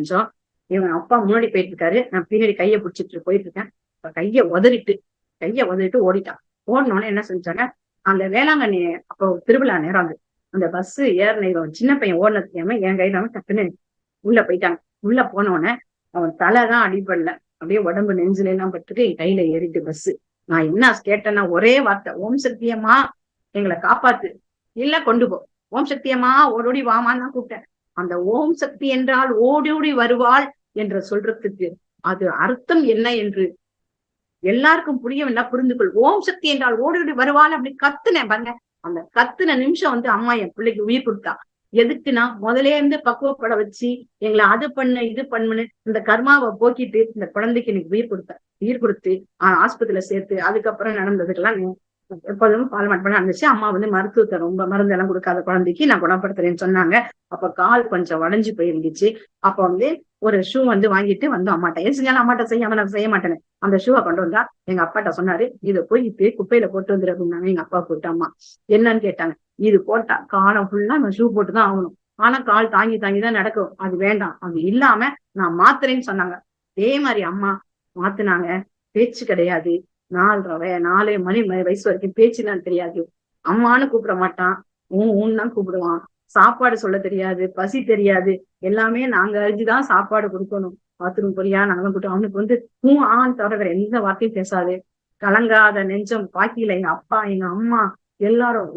கொஞ்சம் இவன் அப்பா முன்னாடி போயிட்டு இருக்காரு நான் பின்னாடி கையை பிடிச்சிட்டு போயிட்டு இருக்கேன் கையை உதறிட்டு கையை உதறிட்டு ஓடிட்டான். ஓடினோடனே என்ன செஞ்சாங்க? அந்த வேளாங்கண்ணி அப்போ திருவிழா நேரம் அது. அந்த பஸ் ஏறின இவன் சின்ன பையன் ஓடினது தெரியாம என் கையில அவன் டக்குன்னு உள்ள போயிட்டாங்க உள்ள போனோடனே அவன் தலை தான் அடிபடல. அப்படியே உடம்பு நெஞ்சில எல்லாம் பட்டுட்டு என் கையில ஏறிட்டு பஸ் நான் என்ன கேட்டேன்னா ஒரே வார்த்தை ஓம் சக்தியம்மா எங்களை காப்பாத்து. இல்ல கொண்டு போ. ஓம் சக்தியம்மா ஓடோடி வாமான்னு தான் கூப்பிட்டேன். அந்த ஓம் சக்தி என்றால் ஓடி ஓடி வருவாள் என்று சொல்றதுக்கு அது அர்த்தம் என்ன என்று எல்லாருக்கும் புரியவில்லை புரிந்து கொள். ஓம் சக்தி என்றால் ஓடி ஓடி வருவாள் அப்படி கத்துனேன் பாருங்க. அந்த கத்துன நிமிஷம் வந்து அம்மா என் பிள்ளைக்கு உயிர் கொடுத்தா. எதுக்குன்னா முதலே இருந்து பக்குவப்பட வச்சு எங்களை அது பண்ணு இது பண்ணுன்னு இந்த கர்மாவை போக்கிட்டு இந்த குழந்தைக்கு எனக்கு உயிர் கொடுத்த உயிர் கொடுத்து ஆஹ் ஆஸ்பத்திரியில சேர்த்து அதுக்கப்புறம் நடந்ததுக்கெல்லாம் எப்போதும் பால் பண்ண இருந்துச்சு. அம்மா வந்து மருத்துவத்தை ரொம்ப மருந்து எல்லாம் கொடுக்காத குழந்தைக்கு நான் குணப்படுத்துறேன்னு சொன்னாங்க. அப்ப கால் கொஞ்சம் உடஞ்சு போயிருந்துச்சு. அப்ப வந்து ஒரு ஷூ வந்து வாங்கிட்டு வந்து அம்மாட்ட எது செஞ்சாலும் அம்மாட்ட செய்யாம நான் செய்ய மாட்டேன் அந்த ஷூவை கொண்டு வந்தா எங்க அப்பாட்ட சொன்னாரு இதை போய் இப்ப குப்பையில போட்டு வந்துரு அப்படின்னாங்க எங்க அப்பா போட்டு அம்மா. என்னன்னு கேட்டாங்க. இது போட்டா காலம் ஃபுல்லா நான் ஷூ போட்டுதான் ஆகணும். ஆனா கால் தாங்கி தாங்கி தான் நடக்கும். அது வேண்டாம். அது இல்லாம நான் மாத்துறேன்னு சொன்னாங்க. அதே மாதிரி அம்மா மாத்துனாங்க. பேச்சு கிடையாது. நாலரை நாலே மணி வயசு வரைக்கும் பேச்சுலாம் தெரியாது. அம்மான்னு கூப்பிட மாட்டான். ஊன் ஊன் தான் கூப்பிடுவான். சாப்பாடு சொல்ல தெரியாது பசி தெரியாது. எல்லாமே நாங்க அறிஞ்சுதான் சாப்பாடு கொடுக்கணும். பாத்ரூம் பொரியா நாங்க கூட்டம் அவனுக்கு வந்து ஊ ஆண் தவிர வேற எந்த வார்த்தையும் பேசாது. கலங்காத நெஞ்சம் பாக்கியில எங்க அப்பா எங்க அம்மா எல்லாரும்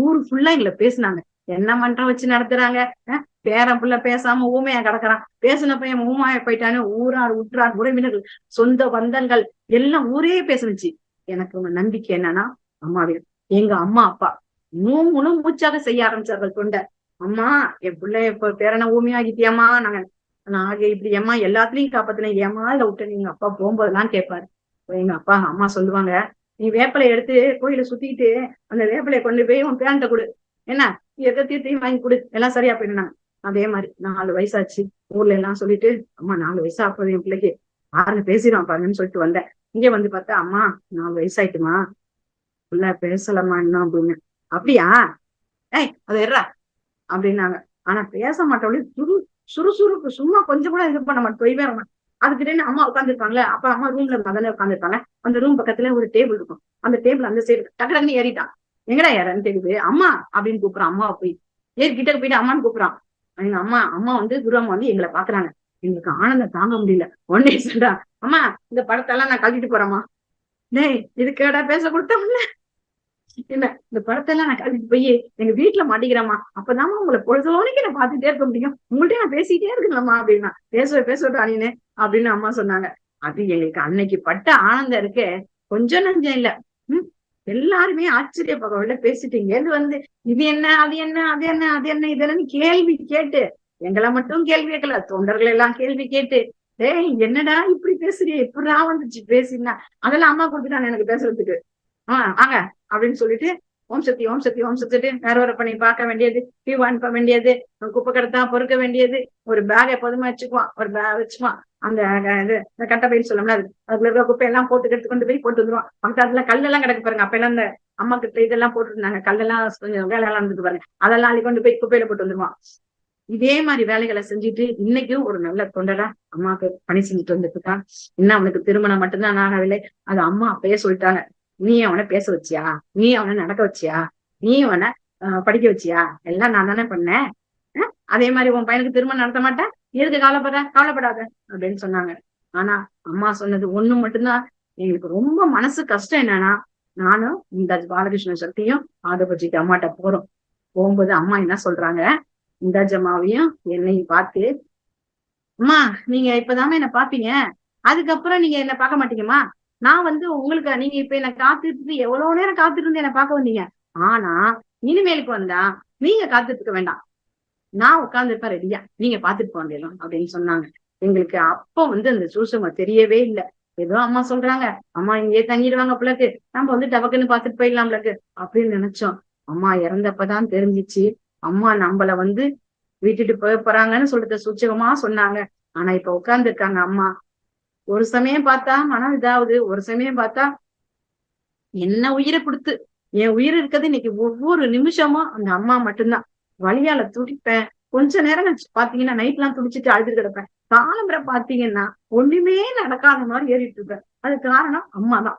ஊர் ஃபுல்லா எங்களை பேசினாங்க. என்ன மன்றம் வச்சு நடத்துறாங்க? பேரன் புள்ள பேசாம ஊமையா கிடக்குறான். பேசின பையன் ஊமாய போயிட்டானு ஊரார் உற்றார் உறவினர்கள் சொந்த பந்தங்கள் எல்லாம் ஊரே பேசுனுச்சு. எனக்கு உங்க நம்பிக்கை என்னன்னா அம்மாவே எங்க அம்மா அப்பா நூ முழு மூச்சாக செய்ய ஆரம்பிச்சார்கள் தொண்டை. அம்மா என் பிள்ளை இப்ப பேரனை ஊமையாகிட்டியாமா நாங்க நாங்க இப்படி ஏமா எல்லாத்துலயும் காப்பாத்தினேன் ஏமா இல்ல விட்டு எங்க அப்பா போகும்போதெல்லாம் கேட்பாரு. எங்க அப்பா அம்மா சொல்லுவாங்க நீ வேப்பிலை எடுத்து கோயில சுத்திட்டு அந்த வேப்பிலையை கொண்டு போய் உன் பேண்ட கொடு. என்ன? எதை தீர்த்தையும் வாங்கி கொடு. எல்லாம் சரியா போயிடுனாங்க அதே மாதிரி நாலு வயசாச்சு. ஊர்ல எல்லாம் சொல்லிட்டு அம்மா நாலு வயசு அப்போ என் பிள்ளைக்கு. ஆறு பேசிடுவான் பாருங்கன்னு சொல்லிட்டு வந்தேன். இங்க வந்து பார்த்தா அம்மா நாலு வயசாயிட்டுமா? புள்ள பேசலம்மா இன்னும் அப்படின்னு. அப்படியா? ஏய் அது எர்றா அப்படின்னாங்க. ஆனா பேச மாட்டோம் சுரு சுறுசுறுப்பு சும்மா கொஞ்சம் கூட இது பண்ண மாட்டோம் தொய்வே மாட்டோம் அதுக்கிட்ட அம்மா உட்காந்துருப்பாங்களே அப்ப அம்மா ரூம்ல மதனே உட்காந்துருப்பாங்க அந்த ரூம் பக்கத்துல ஒரு டேபிள் இருக்கும். அந்த டேபிள் அந்த சைடு டக்குன்னு ஏறிட்டான். எங்கடா ஏறன்னு தெரியுது அம்மா அப்படின்னு கூப்பிடுறான். அம்மாவை போய். ஏறி கிட்ட போயிட்டு அம்மான்னு கூப்பிடுறான். எங்க அம்மா அம்மா வந்து குருவம்மா வந்து எங்களை பாக்குறாங்க. எங்களுக்கு ஆனந்தம் தாங்க முடியல. ஒன்னே சொல்றா அம்மா இந்த படத்தெல்லாம் நான் கழட்டிட்டு போறேம்மா. டேய் இதுக்கேடா பேச கொடுத்தோம்ல இல்ல இந்த படத்தெல்லாம் நான் கழட்டிட்டு போய் எங்க வீட்டுல மாட்டிக்கிறேம்மா. அப்பதான் உங்களை பொழுதோனைக்கு நான் பாத்துட்டே இருக்க முடியும். உங்கள்ட்ட நான் பேசிட்டே இருக்கலாமா அப்படின்னா. பேச பேசட்டும் அணினு அப்படின்னு அம்மா சொன்னாங்க. அது எங்களுக்கு அன்னைக்கு பட்ட ஆனந்தம் இருக்கு. கொஞ்சம் நஞ்சம் இல்ல. எல்லாருமே ஆச்சரியப்பகவில பேசிட்டீங்க. இது வந்து இது என்ன அது என்ன அது என்ன அது என்ன இதெல்லாம் கேள்வி கேட்டு எங்களை மட்டும் கேள்வி கேட்கல தொண்டர்கள் எல்லாம் கேள்வி கேட்டு டேய் என்னடா இப்படி பேசுறிய இப்படிடா வந்துச்சு பேசினா. அதெல்லாம் அம்மா கொடுத்துட்டாங்க எனக்கு பேசுறதுக்கு. ஆஹ் ஆங்க அப்படின்னு சொல்லிட்டு ஓம் சக்தி ஓம் சக்தி ஓம் சக்தி வேற வேற பண்ணி பார்க்க வேண்டியது. டியூ அனுப்ப வேண்டியது. குப்பை கடத்தான் பொறுக்க வேண்டியது. ஒரு பேக் எப்போதுமே வச்சுக்குவான். ஒரு பேக் வச்சுக்குவான். அந்த இது கட்ட பயிர் சொல்லணும்ல அது. அதுல இருக்க குப்பையெல்லாம் போட்டு எடுத்து கொண்டு போய் போட்டு வந்துருவான். பக்கத்துல கல்லெல்லாம் கிடக்கு பாருங்க. அப்ப எல்லாம் அந்த அம்மா கிட்ட இதெல்லாம் போட்டுருந்தாங்க. கல்லெல்லாம் கொஞ்சம் வேலை எல்லாம் இருந்துட்டு பாருங்க. அதெல்லாம் அள்ளி கொண்டு போய் குப்பையில போட்டு வந்துருவான். இதே மாதிரி வேலைகளை செஞ்சுட்டு இன்னைக்கும் ஒரு நல்ல தொண்டரா அம்மாவுக்கு பணி செஞ்சுட்டு வந்துட்டு இருக்கான். இன்னும் அவனுக்கு திருமணம் மட்டும்தான் ஆகவில்லை. அது அம்மா அப்பயே சொல்லிட்டாங்க. நீ அவனை பேச வச்சியா? நீ அவனை நடக்க வச்சியா? நீ அவனை படிக்க வச்சியா? எல்லாம் நான் தானே பண்ணேன். அதே மாதிரி உன் பையனுக்கு திருமணம் நடத்த மாட்டேன். எதுக்கு கவலைப்படுற? கவலைப்படாத அப்படின்னு சொன்னாங்க. ஆனா அம்மா சொன்னது ஒண்ணு மட்டும்தான். எங்களுக்கு ரொம்ப மனசு கஷ்டம் என்னன்னா நானும் இந்த பாலகிருஷ்ண சக்தியும் ஆதபட்சிட்டு அம்மாட்ட போறோம். போகும்போது அம்மா என்ன சொல்றாங்க? இந்த ஜமாவையும் என்னையும் பார்த்து அம்மா நீங்க இப்பதாம என்ன பாப்பீங்க அதுக்கப்புறம் நீங்க என்ன பார்க்க மாட்டீங்கம்மா. நான் வந்து உங்களுக்கு நீங்க இப்ப என்ன காத்துட்டு எவ்வளவு நேரம் காத்துட்டு இருந்து என்ன பார்க்க வந்தீங்க? ஆனா இனிமேலுக்கு வந்தா நீங்க காத்துட்டு இருக்க வேண்டாம். நான் உட்கார்ந்துருப்பேன் ரெடியா நீங்க பாத்துட்டு போகலாம் அப்படின்னு சொன்னாங்க. எங்களுக்கு அப்ப வந்து அந்த சூசமா தெரியவே இல்லை. ஏதோ அம்மா சொல்றாங்க அம்மா இங்கே தங்கிடுவாங்க பிள்ளைக்கு நம்ம வந்து டபக்குன்னு பாத்துட்டு போயிடலாம் பிள்ளைக்கு அப்படின்னு நினைச்சோம். அம்மா இறந்தப்பதான் தெரிஞ்சிச்சு. அம்மா நம்மள வந்து விட்டுட்டு போய் போறாங்கன்னு சொல்றத சூச்சகமா சொன்னாங்க. ஆனா இப்ப உட்கார்ந்து இருக்காங்க அம்மா. ஒரு சமயம் பார்த்தா மனம் இதாவது ஒரு சமயம் பார்த்தா என்ன உயிரை கொடுத்து என் உயிர் இருக்கிறது இன்னைக்கு ஒவ்வொரு நிமிஷமும் அந்த அம்மா மட்டும்தான். வழியால துடிப்பேன். கொஞ்ச நேரம் கழிச்சு பாத்தீங்கன்னா நைட் எல்லாம் துடிச்சிட்டு அழுது கிடப்பேன். காலம்பரை பாத்தீங்கன்னா ஒண்ணுமே நடக்காத மாதிரி ஏறிட்டு இருப்பேன். அது காரணம் அம்மா தான்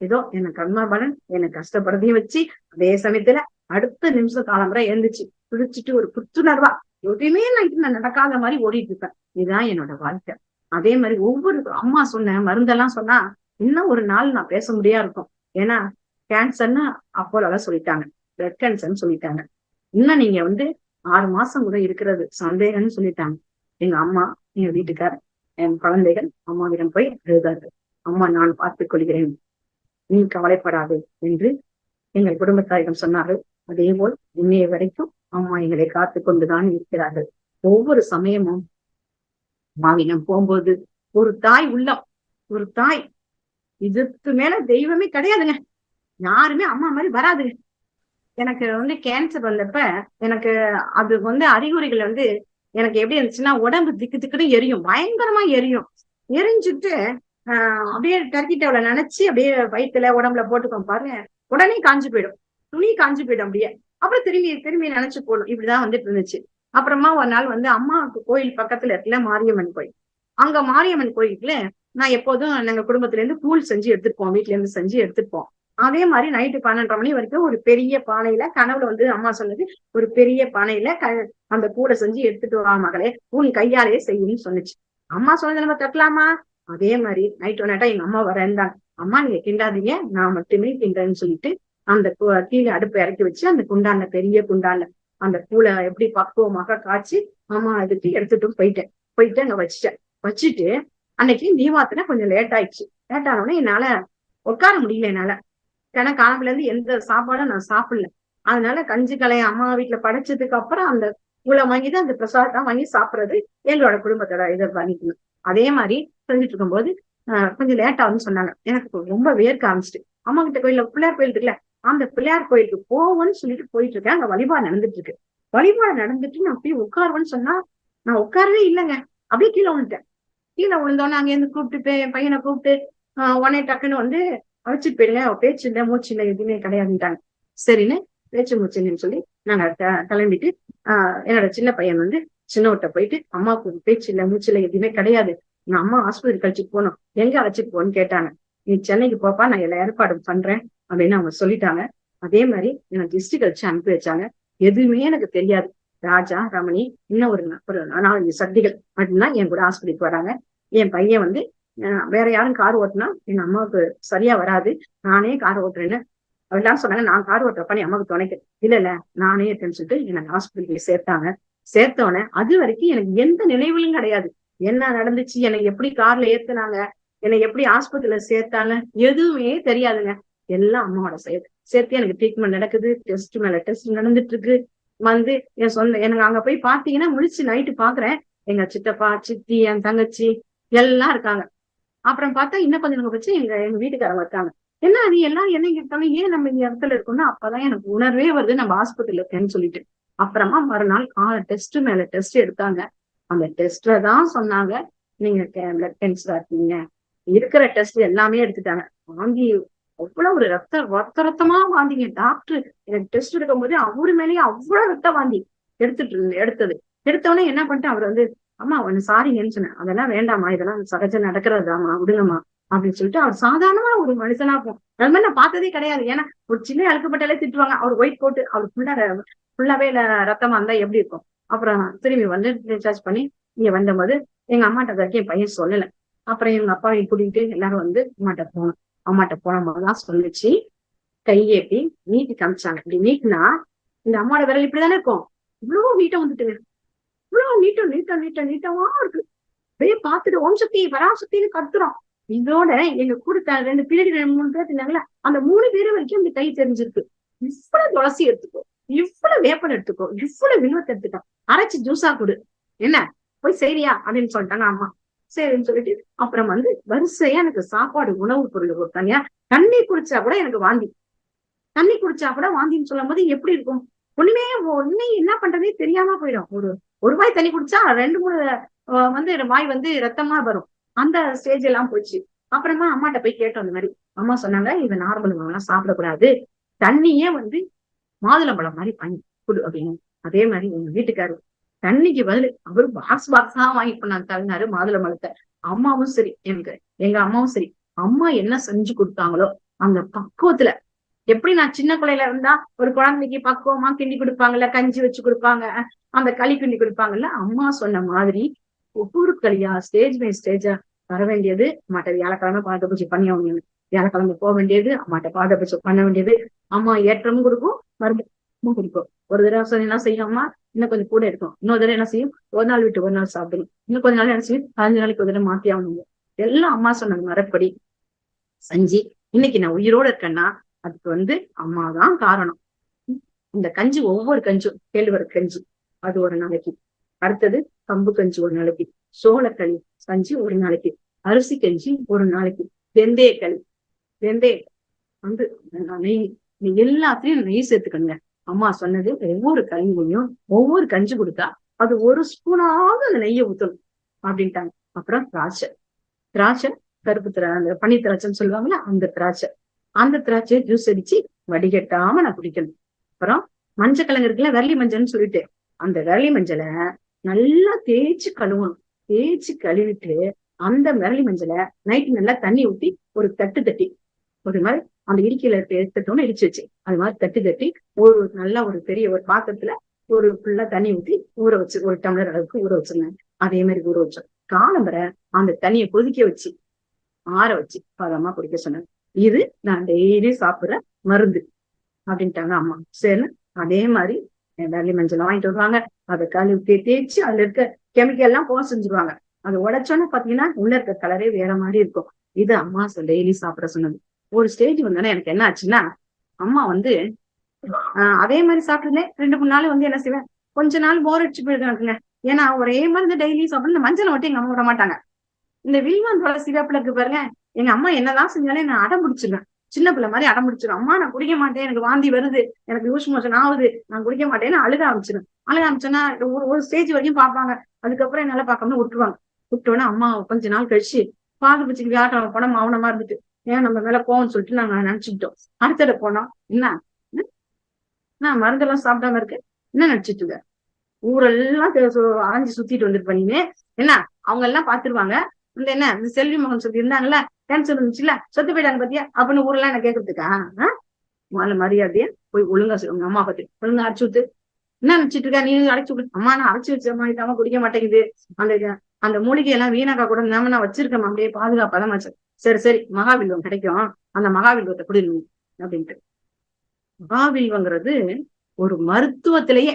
ஏதோ என்ன அம்மா பலன் என்னை கஷ்டப்படுறதையும் வச்சு அதே சமயத்துல அடுத்த நிமிஷம் காலம்பரை எழுந்துச்சு துடிச்சிட்டு ஒரு புத்துணர்வா எதுவுமே நைட்டு நான் நடக்காத மாதிரி ஓடிட்டு இருப்பேன். இதுதான் என்னோட வாழ்க்கை. அதே மாதிரி ஒவ்வொரு அம்மா சொன்ன மருந்தெல்லாம் சொன்னா இன்னும் ஒரு நாள் நான் பேச முடியா இருக்கும். ஏன்னா கேன்சர்னு அப்போல சொல்லிட்டாங்க. பிளட் கேன்சர்னு சொல்லிட்டாங்க. இன்னும் நீங்க வந்து ஆறு மாசம் கூட இருக்கிறது சந்தேகம்னு சொல்லிட்டாங்க. எங்க அம்மா எங்க வீட்டுக்கார் என் குழந்தைகள் அம்மாவிடம் போய் எழுதாரு அம்மா நான் பார்த்துக் கொள்கிறேன். நீ கவலைப்படாது என்று எங்கள் குடும்பத்தாரிடம் சொன்னார்கள். அதே போல் இன்னைய வரைக்கும் அம்மா எங்களை காத்து கொண்டுதான் இருக்கிறார்கள். ஒவ்வொரு சமயமும் மாவினம் போகும்போது ஒரு தாய் உள்ளம் ஒரு தாய் இதுக்கு மேல தெய்வமே கிடையாதுங்க. யாருமே அம்மா மாதிரி வராதுங்க. எனக்கு வந்து கேன்சர் வந்தப்ப எனக்கு அது வந்து அறிகுறிகள் வந்து எனக்கு எப்படி இருந்துச்சுன்னா உடம்பு திக்கு திக்குன்னு எரியும். பயங்கரமா எரியும். எரிஞ்சுட்டு ஆஹ் அப்படியே டர்க்கி டவுல நினைச்சு அப்படியே வயிற்றுல உடம்புல போட்டுக்கோம் பாருங்க. உடனே காஞ்சு போயிடும். துணி காஞ்சு போயிடும் அப்படியே. அப்புறம் திரும்பி திரும்பி நினைச்சு போடும் இப்படிதான் வந்துட்டு இருந்துச்சு. அப்புறமா ஒரு நாள் வந்து அம்மாவுக்கு கோயில் பக்கத்துல இருக்குல்ல மாரியம்மன் கோயில். அங்க மாரியம்மன் கோயிலுக்குள்ள நான் எப்போதும் நாங்க குடும்பத்துல இருந்து கூழ் செஞ்சு எடுத்துட்டு வீட்டுல இருந்து செஞ்சு எடுத்துருப்போம் அதே மாதிரி நைட்டு பன்னெண்டரை மணி வரைக்கும் ஒரு பெரிய பானையில கனவுல வந்து அம்மா சொன்னது ஒரு பெரிய பானையில க அந்த கூடை செஞ்சு எடுத்துட்டு வா மகளே உன் கையாலேயே செய்யணும்னு சொன்னுச்சு. அம்மா சொன்னது நம்ம தட்டலாமா அதே மாதிரி நைட் ஒன்னாட்டா எங்க அம்மா வரேன்தான் அம்மா நீங்க கிண்டாதீங்க நான் மட்டுமே கிண்டேன்னு சொல்லிட்டு அந்த கீழே அடுப்பு இறக்கி வச்சு அந்த குண்டான பெரிய குண்டான அந்த கூளை எப்படி பக்குவமாக காய்ச்சி அம்மா எடுத்து எடுத்துட்டும் போயிட்டேன். போயிட்டு அங்க வச்சுட்டேன். வச்சுட்டு அன்னைக்கு தீபாத்தின கொஞ்சம் லேட் ஆயிடுச்சு. லேட் ஆனோடனே என்னால உட்கார முடியல என்னால. ஏன்னா காலம்புல இருந்து எந்த சாப்பாடும் நான் சாப்பிடல. அதனால கஞ்சி கலையை அம்மா வீட்டுல படைச்சதுக்கு அப்புறம் அந்த கூலை வாங்கிதான் அந்த பிரசாதம் வாங்கி சாப்பிடுறது எங்களோட குடும்பத்தோட இதை பண்ணிக்கணும். அதே மாதிரி செஞ்சுட்டு இருக்கும்போது கொஞ்சம் லேட் ஆகும்னு சொன்னாங்க. எனக்கு ரொம்ப வேர்க்க ஆரம்பிச்சிட்டு. அம்மா கிட்ட கோயில பிள்ளையார் கோயில் இருக்குல்ல அந்த பிள்ளையார் கோயிலுக்கு போவோம்னு சொல்லிட்டு போயிட்டு இருக்கேன். அங்க வழிபாடு நடந்துட்டு இருக்கு வழிபாடு நடந்துட்டு நான் போய் உட்காருவேன்னு சொன்னா நான் உட்காரவே இல்லைங்க. அப்படியே கீழே விழுந்துட்டேன். கீழே விழுந்தோன்னே அங்க இருந்து கூப்பிட்டு பையனை கூப்பிட்டு உடனே டக்குன்னு வந்து அழைச்சிட்டு போயிடுங்க. பேச்சு இல்லை மூச்சு இல்லை எதுவுமே கிடையாதுட்டாங்க சரின்னு பேச்சு மூச்சு இல்லைன்னு சொல்லி நாங்க கிளம்பிட்டு ஆஹ் என்னோட சின்ன பையன் வந்து சின்னவட்ட போயிட்டு அம்மாவுக்கு பேச்சு இல்லை மூச்சு இல்லை எதுவுமே கிடையாது. நான் அம்மா ஆஸ்பத்திரி கழிச்சுட்டு போனோம் எங்க அழைச்சிட்டு போன்னு கேட்டாங்க. நீ சென்னைக்கு போப்பா நான் எல்லா ஏற்பாடும் பண்றேன். அப்படின்னு அவங்க சொல்லிட்டாங்க. அதே மாதிரி எனக்கு டிஸ்ட்ரிக் வச்சு அனுப்பி வச்சாங்க. எதுவுமே எனக்கு தெரியாது. ராஜா ரமணி இன்னும் ஒரு ஒரு நாலஞ்சு சக்திகள் மட்டும்தான் என் கூட ஹாஸ்பிட்டலுக்கு வராங்க. என் பையன் வந்து வேற யாரும் கார் ஓட்டினா எங்க அம்மாவுக்கு சரியா வராது. நானே கார் ஓட்டுறேன்னு எல்லாரும் சொன்னாங்க. நான் கார் ஓட்டுறப்ப என் அம்மாவுக்கு துணைக்க. இல்ல இல்ல நானே சொல்லிட்டு என்னை ஹாஸ்பிட்டலுக்கு சேர்த்தாங்க. சேர்த்தோடனே அது வரைக்கும் எனக்கு எந்த நினைவுகளும் கிடையாது. என்ன நடந்துச்சு? என்னை எப்படி கார்ல ஏத்துனாங்க? என்னை எப்படி ஆஸ்பத்திரியில சேர்த்தாங்க? எதுவுமே தெரியாதுங்க. எல்லாம் அம்மாவோட செயல். சேர்த்து எனக்கு ட்ரீட்மெண்ட் நடக்குது டெஸ்ட் மேல டெஸ்ட் நடந்துட்டு இருக்கு வந்து என் சொந்த எனக்கு அங்க போய் பாத்தீங்கன்னா முடிச்சு நைட்டு பாக்குறேன். எங்க சித்தப்பா சித்தி என் தங்கச்சி எல்லாம் இருக்காங்க. அப்புறம் பார்த்தா இன்னும் கொஞ்சம் நமக்கு வச்சு எங்க எங்க வீட்டுக்காரங்க இருக்காங்க. என்ன அது எல்லாம் என்ன கேட்டாலும் ஏன் நம்ம இந்த இடத்துல இருக்கோம்னா அப்பதான் எனக்கு உணர்வே வருது நம்ம ஆஸ்பத்திரியில இருக்கேன்னு சொல்லிட்டு. அப்புறமா மறுநாள் கால டெஸ்ட் மேல டெஸ்ட் எடுத்தாங்க. அந்த டெஸ்ட்ல தான் சொன்னாங்க நீங்க பிளட் கேன்சரா இருக்கீங்க. இருக்கிற டெஸ்ட் எல்லாமே எடுத்துட்டாங்க. வாங்கி அவ்வளவு ஒரு ரத்த ரத்த ரத்தமா வாந்திங்க. டாக்டர் எனக்கு டெஸ்ட் எடுக்கும் போது அவரு மேலேயே அவ்வளவு ரத்த வாந்தி எடுத்துட்டு எடுத்தது. எடுத்தவொடனே என்ன பண்ணிட்டு அவர் வந்து அம்மா ஒண்ணு சாரிங்கன்னு சொன்னேன். அதெல்லாம் வேண்டாமா இதெல்லாம் சகஜம் நடக்கிறதாமா விடுங்கம்மா அப்படின்னு சொல்லிட்டு அவர் சாதாரணமா ஒரு மனுஷனா இருக்கும் அது மாதிரி நான் பார்த்ததே கிடையாது. ஏன்னா ஒரு சின்ன அழுக்கப்பட்டாலே திட்டுவாங்க. அவர் ஒயிட் போட்டு அவர் ஃபுல்லா ஃபுல்லாவே ரத்தமா இருந்தா எப்படி இருக்கும்? அப்புறம் திரும்பி வந்து ரீசார்ஜ் பண்ணி இங்க வந்தபோது எங்க அம்மாட்ட வரைக்கும் என் பையன் சொல்லல. அப்புறம் எங்க அப்பாவை கூட்டிகிட்டு எல்லாரும் வந்து அம்மாட்ட போனோம். அம்மாட்ட போன போதுதான் சொல்லிச்சு. கையேப்பி நீட்டி காமிச்சாங்க இப்படி நீட்டினா இந்த அம்மாவோட விரல் இப்படிதானே இருக்கும்? இவ்வளவு நீட்டம் வந்துட்டுங்க இவ்வளவு நீட்டம் நீட்டம் நீட்டம் நீட்டமா இருக்கு. அப்படியே பார்த்துட்டு ஓம் சக்தி பராசக்தின்னு கத்துறோம். இதோட எங்க கூட ரெண்டு பின்னாடி ரெண்டு மூணு பேர் இருந்தாங்களா அந்த மூணு பேரு வரைக்கும் இந்த கை தெரிஞ்சிருக்கு. இவ்வளவு துளசி எடுத்துக்கோ. இவ்வளவு வேப்பன் எடுத்துக்கோ. இவ்வளவு வில்வத்தை எடுத்துக்கோ. அரைச்சு ஜூஸா கொடு. என்ன? போய் சரியா அப்படின்னு சொல்லிட்டாங்க அம்மா. சரின்னு சொல்லிட்டு அப்புறம் வந்து வரிசையா எனக்கு சாப்பாடு உணவு பொருள் கொடுத்தாங்க தண்ணி குடிச்சா கூட எனக்கு வாந்தி. தண்ணி குடிச்சா கூட வாந்தின்னு சொல்லும் போது எப்படி இருக்கும்? ஒண்ணுமே ஒண்ணு என்ன பண்றதே தெரியாம போயிடும். ஒரு ஒரு வாய் தண்ணி குடிச்சா ரெண்டு மூணு வந்து வாய் வந்து ரத்தமா வரும். அந்த ஸ்டேஜ் எல்லாம் போச்சு. அப்புறமா அம்மாட்ட போய் கேட்டோம் அந்த மாதிரி. அம்மா சொன்னாங்க இது நார்மல் எல்லாம் சாப்பிடக்கூடாது. தண்ணியே வந்து மாதுளம்பழம் மாதிரி பண்ணி குடு அப்படின்னு. அதே மாதிரி எங்க வீட்டுக்காரு தண்ணிக்கு பதில் அவரு பாக்ஸ் பாக்ஸா வாங்கி பண்ண தள்ளினாரு மாதுளை மலத்தை அம்மாவும் சரி எனக்கு எங்க அம்மாவும் சரி. அம்மா என்ன செஞ்சு கொடுத்தாங்களோ அந்த பக்குவத்துல எப்படி நான் சின்ன பிள்ளையில இருந்தா ஒரு குழந்தைக்கு பக்குவமா கிண்டி கொடுப்பாங்கல்ல கஞ்சி வச்சு கொடுப்பாங்க அந்த களி கிண்டி கொடுப்பாங்கல்ல அம்மா சொன்ன மாதிரி ஒவ்வொரு களியா ஸ்டேஜ் பை ஸ்டேஜா வர வேண்டியது அம்மாட்ட வியாழக்கிழமை பாத பூஜை பண்ணி அவங்க வியாழக்கிழமை போக வேண்டியது அம்மாட்ட பாத பூஜை பண்ண வேண்டியது அம்மா ஏற்றமும் கொடுக்கும் மருந்து பிடிக்கும். ஒரு தடவை சொல்லி என்ன செய்யும் இன்னும் கொஞ்சம் கூட எடுக்கும் இன்னொரு தடவை என்ன செய்யும்? ஒரு நாள் விட்டு ஒரு நாள் சாப்பிடணும். இன்னும் கொஞ்ச நாள் என்ன செய்யும்? பதினஞ்சு நாளைக்கு ஒரு தடவை மாத்தி ஆகணும் எல்லாம் அம்மா சொன்ன மரப்படி. செஞ்சு இன்னைக்கு நான் உயிரோட இருக்கேன்னா அதுக்கு வந்து அம்மாதான் காரணம். இந்த கஞ்சி ஒவ்வொரு கஞ்சும் கேழ்வரகு கஞ்சி அது ஒரு நாளைக்கு. அடுத்தது கம்பு கஞ்சி ஒரு நாளைக்கு. சோளக்களி கஞ்சி ஒரு நாளைக்கு. அரிசி கஞ்சி ஒரு நாளைக்கு. வெந்தயக்களி வெந்தய வந்து நெய். நீ எல்லாத்தையும் நெய் சேர்த்துக்கணுங்க. அம்மா சொன்னது ஒவ்வொரு கலிங்கையும் ஒவ்வொரு கஞ்சி கொடுத்தா அது ஒரு ஸ்பூனாவது அந்த நெய்யை ஊத்தணும் அப்படின்ட்டாங்க. அப்புறம் திராட்சை. திராட்சை கருப்பு திரா அந்த பனி திராட்சைன்னு சொல்லுவாங்கல்ல அந்த திராட்சை. அந்த திராட்சையை ஜூஸ் அடிச்சு வடிகட்டாம நான் குடிக்கணும். அப்புறம் மஞ்சள் கிழங்கு இருக்குல்ல வெள்ளி மஞ்சள்னு சொல்லிட்டு அந்த வெள்ளி மஞ்சளை நல்லா தேய்ச்சி கழுவணும். தேய்ச்சி கழுவிட்டு அந்த விரலி மஞ்சளை நைட்டு நல்லா தண்ணி ஊத்தி ஒரு தட்டு தட்டி ஒரு மாதிரி அந்த இடிக்கையில எடுத்துட்டோம்னு இடிச்சு வச்சு. அது மாதிரி தட்டி தட்டி ஒரு நல்லா ஒரு பெரிய ஒரு பாத்திரத்துல ஒரு ஃபுல்லா தண்ணி ஊத்தி ஊற வச்சு ஒரு டம்ளர் அளவுக்கு ஊற வச்சிருந்தேன். அதே மாதிரி ஊற வச்சோம். காலம்பரை அந்த தண்ணியை கொதிக்க வச்சு ஆற வச்சு பதமா குடிக்க சொன்னேன் இது நான் டெய்லி சாப்பிடுற மருந்து அப்படின்ட்டாங்க அம்மா. சரி அதே மாதிரி வெள்ளி மஞ்சள் வாங்கிட்டு வருவாங்க. அதை கழுவி தேய்ச்சி அதுல இருக்க கெமிக்கல் எல்லாம் போக செஞ்சுருவாங்க. அதை உடைச்சோன்னு பாத்தீங்கன்னா உள்ள இருக்க கலரே வேற மாதிரி இருக்கும். இது அம்மா டெய்லி சாப்பிட சொன்னது. ஒரு ஸ்டேஜ் வந்தோடனே எனக்கு என்ன ஆச்சுன்னா அம்மா வந்து ஆஹ் அதே மாதிரி சாப்பிட்டுருந்தேன் ரெண்டு மூணு நாள் வந்து என்ன செய்வேன் கொஞ்ச நாள் போர் அடிச்சு போயிருக்கு எனக்குங்க. ஏன்னா ஒரே மாதிரி இந்த டெய்லி சாப்பிடணும் இந்த மஞ்சள் மட்டும் எங்க அம்மா விட மாட்டாங்க. இந்த வில்வான் துளசி வேப்பில இருக்கு பாருங்க எங்க அம்மா என்னதான் செஞ்சாலும் நான் அடம் பிடிச்சிருவேன். சின்ன பிள்ளை மாதிரி அடம் பிடிச்சிடும் அம்மா நான் குடிக்க மாட்டேன் எனக்கு வாந்தி வருது எனக்கு யூஸ் மோஷன் ஆகுது நான் குடிக்க மாட்டேன்னு அழுக ஆரம்பிச்சிடும் அழுக ஆரம்பிச்சோன்னா ஒரு ஒரு ஸ்டேஜ் வரைக்கும் பார்ப்பாங்க. அதுக்கப்புறம் என்னால பார்க்காம விட்டுருவாங்க. விட்டோன்னே அம்மா கொஞ்ச நாள் கழிச்சு பாகு பிடிச்சிக்கு வியாழக்கிழமை போனா மௌனமா இருந்துட்டு ஏன் நம்ம மேல கோவம் சொல்லிட்டு நாங்க நினைச்சுக்கிட்டோம். அடுத்தட போனோம் என்ன? நான் மருந்தெல்லாம் சாப்பிடாம இருக்கு? என்ன நினைச்சிட்டு இருக்க? ஊரெல்லாம் அரைஞ்சு சுத்திட்டு வந்துட்டு பண்ணீங்க என்ன? அவங்க எல்லாம் பாத்துருவாங்க. இந்த என்ன? இந்த செல்வி மகன் சொல்லி இருந்தாங்கல்ல? கேன்சர் இருந்துச்சுல சொத்து போயிட்டாங்க பாத்தியா? அப்படின்னு ஊரெல்லாம் என்ன கேக்குறதுக்கா? முதல்ல மரியாதையா போய் ஒழுங்கா சொல்லுங்க அம்மா பத்தி ஒழுங்கா அரைச்சு விட்டு என்ன நினைச்சிட்டு இருக்கா? நீ அரைச்சு விடு அம்மா நான் அரைச்சு வச்ச மாதிரி இல்லாம குடிக்க மாட்டேங்குது. அந்த அந்த மூலிகை எல்லாம் வீணாக்கா கூட நாம நான் வச்சிருக்கேன் அப்படியே பாதுகாப்பா தான் வச்சேன் சரி சரி மகாவில்வம் கிடைக்கும். அந்த மகாவில்வத்தை குடிணும் அப்படின்ட்டு. மகாவில்வங்கிறது ஒரு மருத்துவத்திலேயே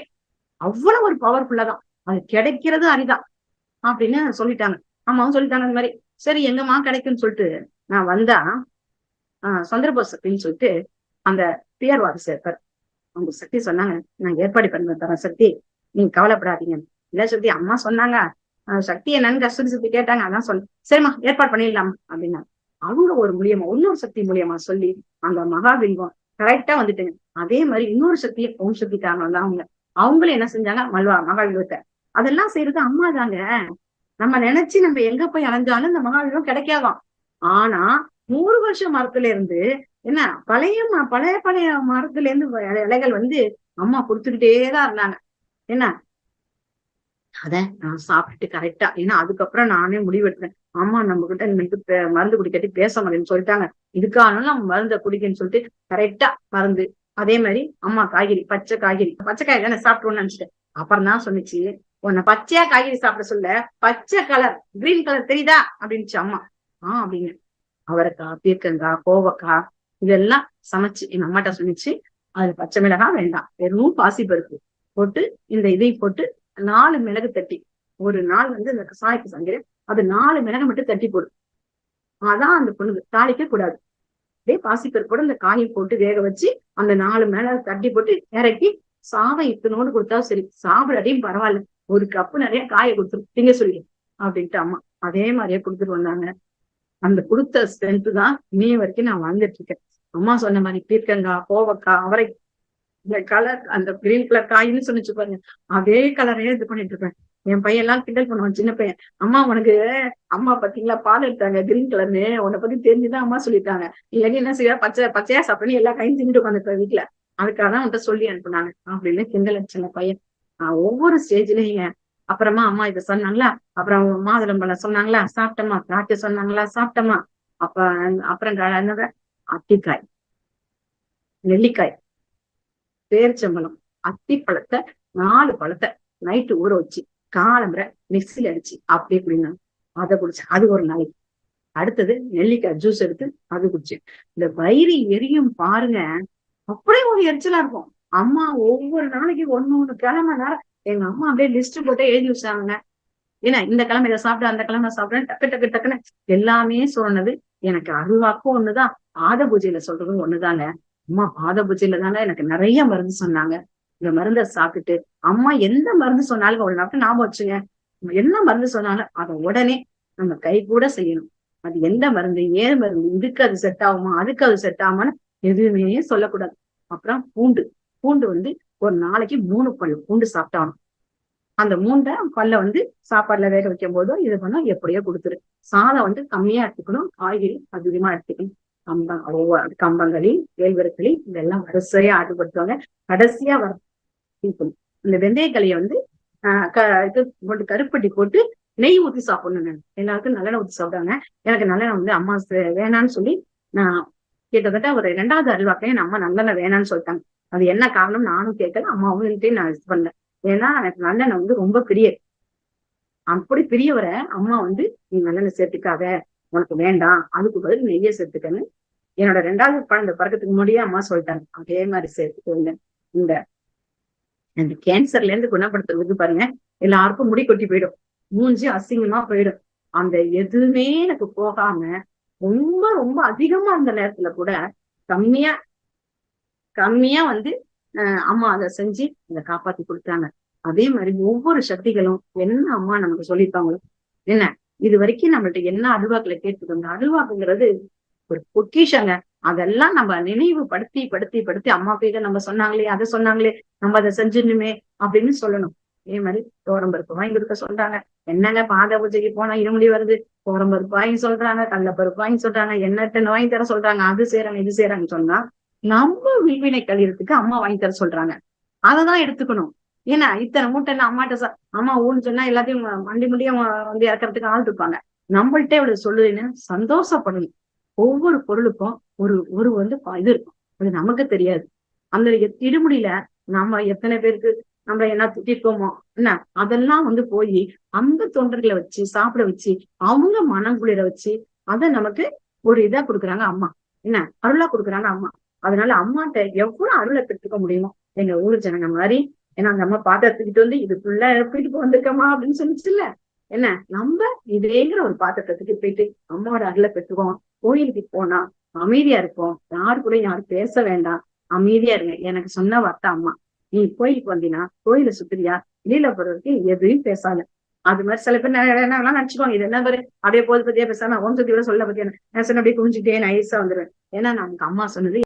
அவ்வளவு ஒரு பவர்ஃபுல்லா தான். அது கிடைக்கிறது அரிதான் அப்படின்னு சொல்லிட்டாங்க. அம்மாவும் சொல்லிட்டாங்க அந்த மாதிரி. சரி எங்கம்மா கிடைக்கும்னு சொல்லிட்டு நான் வந்தா ஆஹ் சந்திரபோஸ் அப்படின்னு சொல்லிட்டு அந்த பியர்வாதி சேர்ப்பார். அவங்க சக்தி சொன்னாங்க நான் ஏற்பாடு பண்ணி தரேன் சக்தி. நீங்க கவலைப்படாதீங்க. இல்ல சக்தி அம்மா சொன்னாங்க சக்தி என்னன்னு கஸ்தூரி சக்தி கேட்டாங்க. அதான் சொல்லு சரிம்மா ஏற்பாடு பண்ணிடலாம் அப்படின்னா அவங்க ஒரு மூலியமா இன்னொரு சக்தி மூலியமா சொல்லி அந்த மகாபிம்பம் கரெக்டா வந்துட்டுங்க. அதே மாதிரி இன்னொரு சக்தியை ஓம் சக்தி காரணம் அவங்க. அவங்களும் என்ன செஞ்சாங்க? மல்வா மகாபிம்பத்தை அதெல்லாம் செய்யறது அம்மா தாங்க. நம்ம நினைச்சு நம்ம எங்க போய் அலைஞ்சாலும் இந்த மகாபிம்பம் கிடைக்காதான் ஆனா நூறு வருஷம் மரத்துல இருந்து என்ன பழைய பழைய பழைய மரத்துல இருந்து இலைகள் வந்து அம்மா கொடுத்துக்கிட்டே தான் இருந்தாங்க. என்ன அத நான் சாப்பிட்டுட்டு கரெக்டா ஏன்னா அதுக்கப்புறம் நானே முடிவெடுத்தேன். அம்மா நம்ம கிட்ட மருந்து குடிக்கட்டி பேச மாட்டேன்னு சொல்லிட்டாங்க. இதுக்காக நம்ம மருந்தை குடிக்கன்னு சொல்லிட்டு கரெக்டா மருந்து. அதே மாதிரி அம்மா காய்கறி பச்சை காய்கறி. பச்சை காய்கறி தானே சாப்பிட்டோம்னு நினைச்சிட்டேன். அப்புறம் தான் சொன்னிச்சு உன்னை பச்சையா காய்கறி சாப்பிட சொல்ல பச்சை கலர் கிரீன் கலர் தெரியுதா? அப்படின்ச்சு அம்மா. ஆஹ் அப்படின்னு அவரைக்காய் பீர்க்கங்காய் கோவக்காய் இதெல்லாம் சமைச்சு எங்க அம்மாட்ட சொன்னிச்சு அது பச்சை மிளகாய் வேண்டாம். வெறும் பாசி பருப்பு போட்டு இந்த இதையும் போட்டு நாலு மிளகு தட்டி. ஒரு நாள் வந்து அந்த கசாய்க்கு சங்கிறேன் அது நாலு மிளகு மட்டும் தட்டி போடும். அதான் அந்த பொண்ணு தாளிக்க கூடாது. அப்படியே கூட அந்த காயை போட்டு வேக வச்சு அந்த நாலு மிளகு தட்டி போட்டு இறக்கி சாதம் இத்தனோடு கொடுத்தா சரி சாப்பிடாட்டியும் பரவாயில்ல. ஒரு கப்பு நிறைய காயை கொடுத்துரு. திங்க சொல்லி அப்படின்ட்டு அம்மா அதே மாதிரியே கொடுத்துட்டு வந்தாங்க. அந்த கொடுத்த ஸ்ட்ரென்த் தான் இனிய வரைக்கும் நான் வாழ்ந்துட்டு இருக்கேன். அம்மா சொன்ன மாதிரி பீர்க்கங்காய் கோவக்காய் அவரை இந்த கலர் அந்த கிரீன் கலர் காயின்னு சொன்னிச்சு பாருங்க. அதே கலரே இது பண்ணிட்டு இருப்பேன் என் பையன் எல்லாம் கிண்டல் பண்ணுவான் சின்ன பையன். அம்மா உனக்கு அம்மா பாத்தீங்களா? பால் எடுத்தாங்க கிரீன் கலர்னு உன்னை பத்தி தெரிஞ்சுதான் அம்மா சொல்லிட்டாங்க. இல்லைன்னு என்ன செய்ய பச்சை பச்சையா சாப்பிடணும் எல்லா கையும் தின்னுட்டு உட்காந்துருப்ப வீட்டுல அதுக்காக தான் உன்ட்ட சொல்லி அனுப்புனாங்க. அப்படின்னு கிண்டல் சின்ன பையன். ஒவ்வொரு ஸ்டேஜ்லயும் அப்புறமா அம்மா இதை சொன்னாங்களா? அப்புறம் மாதுளம்பழம் சொன்னாங்களா? சாப்பிட்டோமா திராட்சை சொன்னாங்களா? சாப்பிட்டோமா அப்ப அப்புறம் க- அட்டிக்காய் அத்திக்காய். நெல்லிக்காய். பேரிச்சம்பழம் அத்திப்பழத்தை நாலு பழத்தை நைட்டு ஊற வச்சு காலம்புற மிக்சியில் அடிச்சு அப்படியே குடிங்க. அதை குடிச்சேன் அது ஒரு நாளைக்கு அடுத்தது நெல்லிக்காய் ஜூஸ் எடுத்து அது குடிச்சேன் இந்த வயிறு எரியும் பாருங்க. அப்படியே ஒரு எரிச்சலா இருக்கும். அம்மா ஒவ்வொரு நாளைக்கு ஒண்ணு ஒண்ணு கிழமை நேரம் எங்க அம்மா அப்படியே லிஸ்ட் போட்டு எழுதி வச்சாங்க. ஏன்னா இந்த கிழமை இதை சாப்பிட அந்த கிழமை சாப்பிட டக்கு டக்கு டக்குன்னு எல்லாமே சொன்னது எனக்கு அருவாக்கும் ஒண்ணுதான். ஆத பூஜையில சொல்றதும் ஒண்ணுதாங்க. அம்மா பாத பூஜையில தானே எனக்கு நிறைய மருந்து சொன்னாங்க. இந்த மருந்தை சாப்பிட்டுட்டு அம்மா எந்த மருந்து சொன்னாலும் ஒரு நாட்டு ஞாபகம் வச்சுங்க. என்ன மருந்து சொன்னாலும் அதை உடனே நம்ம கை கூட செய்யணும். அது எந்த மருந்து ஏன் மருந்து இதுக்கு அது செட் ஆகுமா அதுக்கு அது செட் ஆகுமான்னு எதுவுமே சொல்லக்கூடாது. அப்புறம் பூண்டு. பூண்டு வந்து ஒரு நாளைக்கு மூணு பல் பூண்டு சாப்பிட்டாகணும். அந்த மூண்டை பல்ல வந்து சாப்பாடுல வேக வைக்கும் போதோ இது பண்ணா எப்படியோ கொடுத்துரு. சாதம் வந்து கம்மியா எடுத்துக்கணும் காய்கறி அதிகமா எடுத்துக்கணும். கம்பம் ஒவ்வொரு கம்பங்களி வேல்வரக்களி இதெல்லாம் வரிசையா ஆட்டுப்படுத்துவாங்க. கடைசியா வர இந்த வெந்தயக்கலையை வந்து ஆஹ் க இது போட்டு கருப்பட்டி போட்டு நெய் ஊற்றி சாப்பிடணும் எல்லாருக்கும் நல்லெண்ணெய் ஊற்றி சாப்பிடுவாங்க. எனக்கு நல்லெண்ணெய் வந்து அம்மா வேணான்னு சொல்லி நான் கிட்டத்தட்ட ஒரு ரெண்டாவது அருள்வாக்கையும் என் அம்மா நல்லெண்ணெய் வேணான்னு சொல்லிட்டாங்க. அது என்ன காரணம் நானும் கேட்கல அம்மாவும் நான் இது பண்ணல. ஏன்னா எனக்கு நல்லெண்ணெய் வந்து ரொம்ப பிரிய. அப்படி பிரியவரை அம்மா வந்து நீ நல்லெண்ணெய் சேர்த்துக்காத. உனக்கு வேண்டாம். அதுக்கு பதில் நெய்யை சேர்த்துக்கன்னு என்னோட ரெண்டாவது குழந்தை பிறக்கத்துக்கு முன்னாடியே அம்மா சொல்லிட்டாங்க. அதே மாதிரி சேர்த்துக்கோங்க. இந்த இந்த கேன்சர்ல இருந்து குணப்படுத்துறதுக்கு பாருங்க எல்லாருக்கும் முடி கொட்டி போயிடும். மூஞ்சி அசிங்கமா போயிடும். அந்த எதுவுமே எனக்கு போகாம ரொம்ப ரொம்ப அதிகமா அந்த நேரத்துல கூட கம்மியா கம்மியா வந்து அஹ் அம்மா அதை செஞ்சு அதை காப்பாத்தி கொடுத்தாங்க. அதே மாதிரி ஒவ்வொரு சக்திகளும் என்ன அம்மா நமக்கு சொல்லியிருப்பாங்களோ என்ன? இது வரைக்கும் நம்மள்ட்ட என்ன அருள்வாக்குல கேட்டுக்கோங்க அருள்வாக்குங்கிறது ஒரு பொக்கிஷங்க. அதெல்லாம் நம்ம நினைவு படுத்தி படுத்தி படுத்தி அம்மா போய் நம்ம சொன்னாங்களே அதை சொன்னாங்களே நம்ம அதை செஞ்சிடணுமே அப்படின்னு சொல்லணும். அதே மாதிரி தோரம்பருப்பு வாங்கி கொடுக்க சொல்றாங்க. என்னங்க பாத பூஜைக்கு போனா இருமுடி வருது? தோரம்பருப்பு வாங்கி சொல்றாங்க கடலப்பருப்பு வாங்கி சொல்றாங்க என்னட்ட வாங்கி தர சொல்றாங்க அது செய்யறாங்க இது செய்யறாங்கன்னு சொன்னா நம்ம வில்வினை கழியறதுக்கு அம்மா வாங்கி தர சொல்றாங்க. அததான் எடுத்துக்கணும். ஏன்னா இத்தனை மூட்டை எல்லாம் அம்மாட்ட அம்மா ஊன்னு சொன்னா எல்லாத்தையும் மண்டி முடியும் வந்து இறக்கறதுக்கு ஆள் இருப்பாங்க. நம்மள்ட்ட இவ்வளவு சொல்லுன்னு சந்தோஷப்படணும். ஒவ்வொரு பொருளுக்கும் ஒரு ஒரு வந்து இது இருக்கும். அது நமக்கு தெரியாது. அந்த இடுமுடியில நம்ம எத்தனை பேருக்கு நம்ம என்ன திட்டிருக்கோமோ என்ன? அதெல்லாம் வந்து போய் அந்த தொண்டர்களை வச்சு சாப்பிட வச்சு அவங்க மனம் குளிர வச்சு அதை நமக்கு ஒரு இதா கொடுக்குறாங்க அம்மா. என்ன? அருளா கொடுக்குறாங்க அம்மா. அதனால அம்மாட்ட எவ்வளவு அருளை பெற்றுக்க முடியுமோ எங்க ஊர் ஜனங்க மாதிரி ஏன்னா அந்த அம்மா பாத்திரத்துக்கிட்டு வந்து இது ஃபுல்லா எடுத்துட்டு வந்திருக்கமா அப்படின்னு சொல்லிச்சுல்ல. என்ன? நம்ம இதேங்கிற ஒரு பாத்திரத்துக்கு போயிட்டு அம்மாவோட அருளை பெற்றுவோம் கோயிலுக்கு போனா அமைதியா இருப்போம். யாரு கூட யாரும் பேச வேண்டாம். அமைதியா இருங்க. எனக்கு சொன்ன வார்த்தை அம்மா. நீ கோயிலுக்கு வந்தீங்கன்னா கோயிலை சுத்துறியா? வெளியில போறதுக்கு எதையும் பேசாத. அது மாதிரி சில பேர் நிறைய என்ன வேணா நினைச்சுக்கோங்க இது என்ன பாரு அப்படியே போது பத்தியா பேசாம ஓம் சக்தி சொல்ல பத்தியா? நான் சொன்ன அப்படியே குமிஞ்சுட்டே நைஸா வந்துருவேன். ஏன்னா நமக்கு அம்மா சொன்னது